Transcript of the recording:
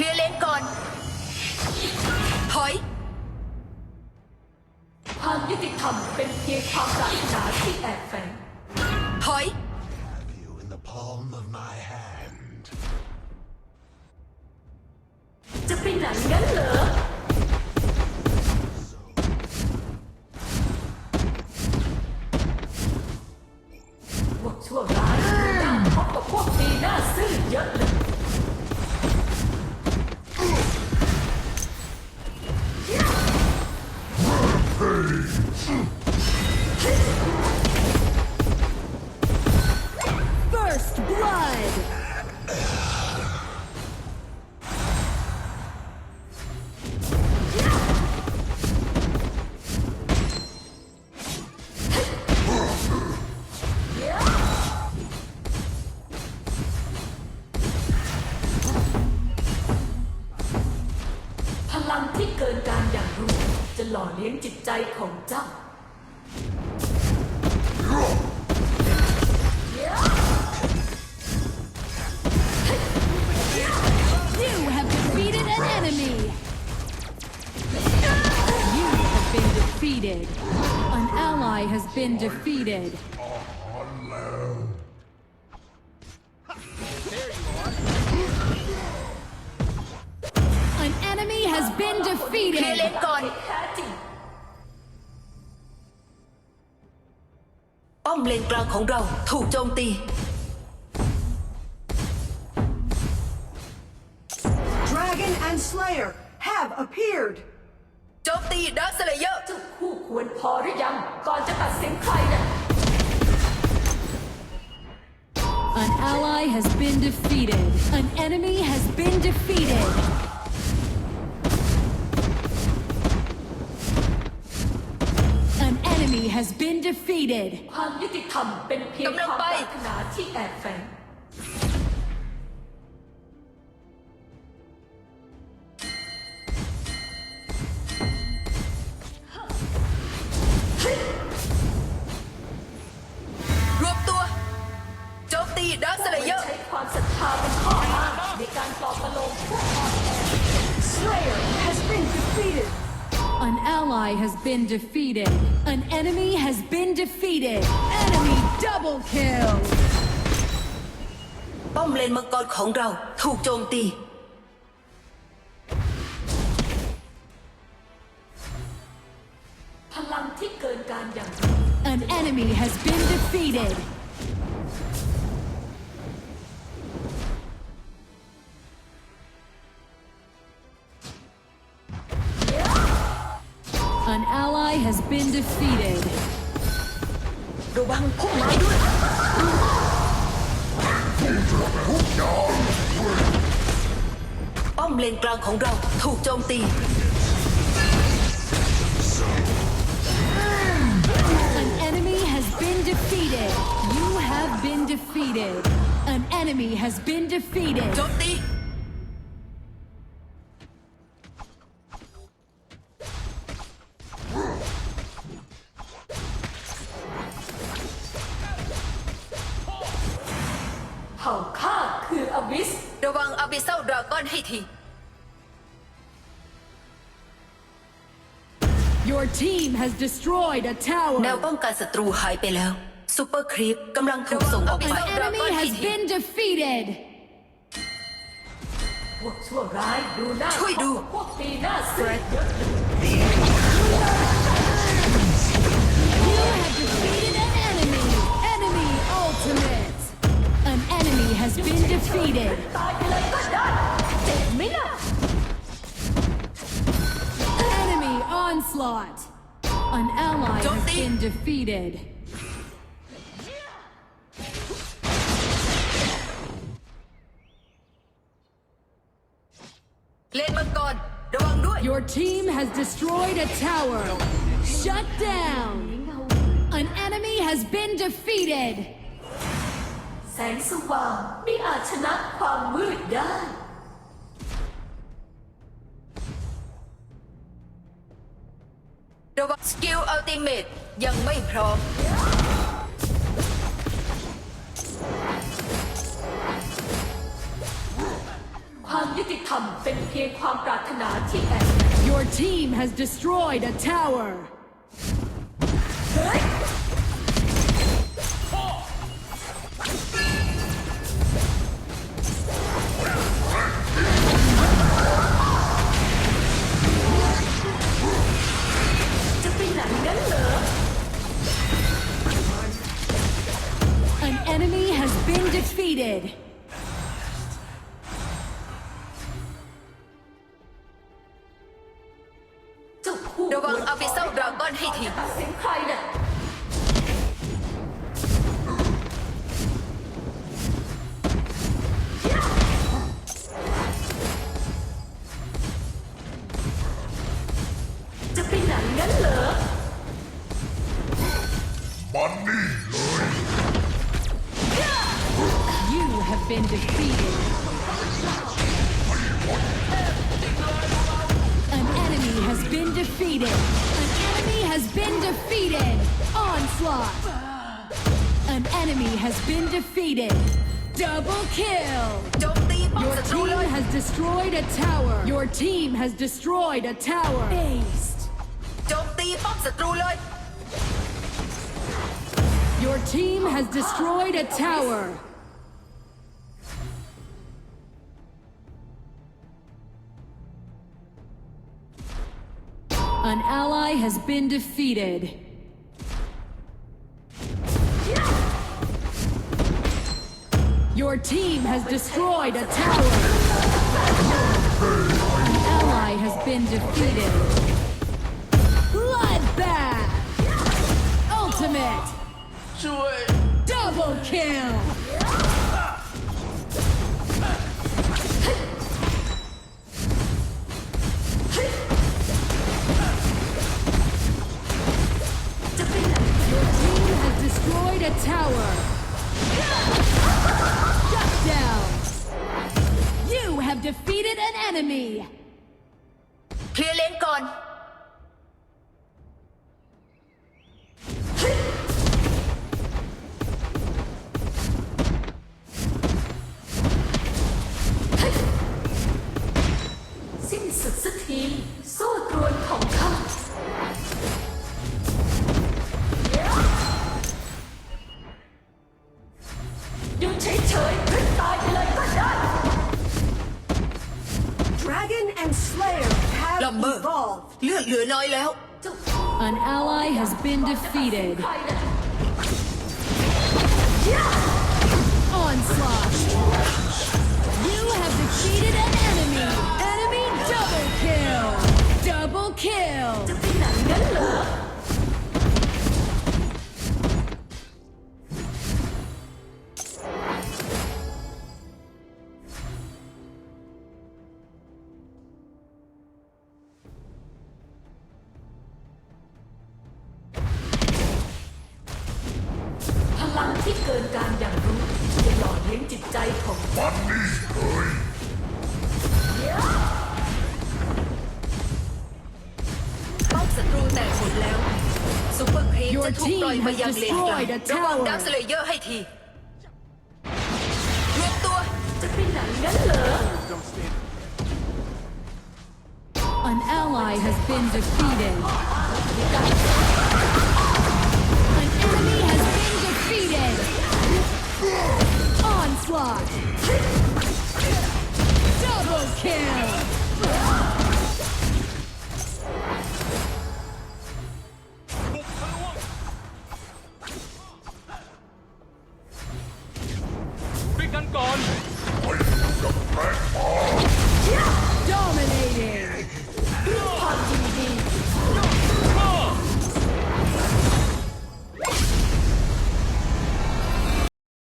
ลียร์เลนก่อน ถอย ความยุติธรรมเป็นเพียงความปรารถนาที่แอบแฝงถอย Have you in the palm of my hand. จะไปไหนงั้นเหรอ First blood! ใจของเจ้า You have defeated an enemy! You have been defeated. An ally has been defeated. An enemy has been เคลียร์เล defeated. นก่อน เลนกลางของเราถูกโจมตี Dragon and Slayer have appeared. โจมตีดักสเลเยอร์ เจ้าคู่ควรพอหรือยัง ก่อนจะตัดสินใครน่ะ An ally has been defeated. An enemy has been defeated. has been defeated. ความยุติธรรมเป็นเพียง กำลั ค ง วาม ไป ปรารถนาที่แอบแฝง An ally has been defeated. An enemy has been defeated. Enemy double kill. ป้อมเลนมังกรของเราถูกโจมตี พลังที่เกินการอย่างรู้ An enemy has been defeated. has been defeated. ระวังพุ่มไม้ด้วย ป้อมเลนกลางของเราถูกโจมตี An enemy has been defeated. You have been defeated. An enemy has been defeated. โจมตี เผ่าข้าคืออบิส ระวังอาบิเซลดราก้อนให้ที Your team has destroyed a แนว tower. ป้องกันศัตรูหายไปแล้วซูเปอร์ครีปกำลังถูกส่งออกไป An enemy has been defeated. พวกชั่วร้ายดูหน้าช่วยดูพบกับพวกดีหน้าซื่อเยอะ defeated. Enemy onslaught. An ally Don't has they... been defeated. Your team has destroyed a tower. Shut down. An enemy has been defeated. ติเมตยังไม่พร้อม ความยุยุติธรรมเป็นเพียงความปรารถนาที่แอบ Your team has destroyed a tower. ที ตัดสินใครน่ะ จะไปไหนงั้นเหรอ มันนี่เลย You have been defeated. An enemy has been defeated. has been defeated! Onslaught! An enemy has been defeated! Double kill! Don't leave Your team has destroyed a tower! Your team has destroyed a tower! Don't leave Your team has destroyed a tower! An ally has been defeated. Your team has destroyed a tower. An ally has been defeated. Bloodbath! Ultimate! Double kill! defeated an enemy. Clear lane gone. Dragon and Slayer have ลัมเบอร์ evolved. เลือดเหลือน้อยแล้ว เจ้า An ally has been defeated. มันนี่เลยป้อมศัตรูแตกหมดแล้วซุปเปอร์ครีม Your จะถูกปล่อย team มา has ยังเลนกลาง destroyed a ระวัง tower ดักสเลเยอร์ให้ทีรวมตัวจะไปไหนงั้นเหรอ An ally has been defeated.